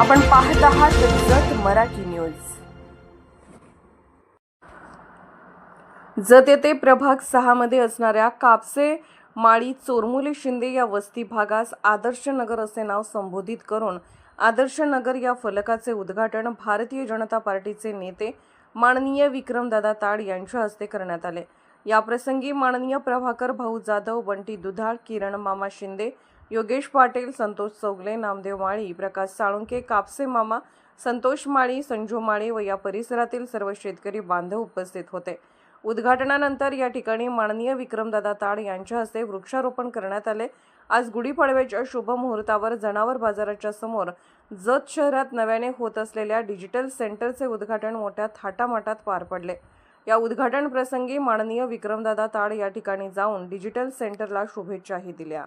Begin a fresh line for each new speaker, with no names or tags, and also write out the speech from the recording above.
आपण पाहत आहात जत मराठी न्यूज. जत येथे प्रभाग सहा मध्ये असणाऱ्या कापसे माळी चोरमुले शिंदे या वस्ती भागास आदर्श नगर असे नाव संबोधित करून आदर्श नगर या फलकाचे उद्घाटन भारतीय जनता पार्टीचे नेते माननीय विक्रमदादा ताड यांच्या हस्ते करण्यात आले. याप्रसंगी माननीय प्रभाकर भाऊ जाधव बंटी दुधाळ किरण मामा शिंदे योगेश पाटील संतोष चौगले नामदेव माळी प्रकाश साळुंके कापसे मामा संतोष माळी संजू माळी व या परिसरातील सर्व शेतकरी बांधव उपस्थित होते. उद्घाटनानंतर या ठिकाणी माननीय विक्रमदादा ताड यांच्या हस्ते वृक्षारोपण करण्यात आले. आज गुढीपाडव्याच्या शुभ मुहूर्तावर जनावर बाजाराच्या समोर जत शहरात नव्याने होत असलेल्या डिजिटल सेंटरचे उद्घाटन मोठ्या थाटामाटात पार पडले. या उद्घाटन प्रसंगी माननीय विक्रमदादा ताड या ठिकाणी जाऊन डिजिटल सेंटरला शुभेच्छाही दिल्या.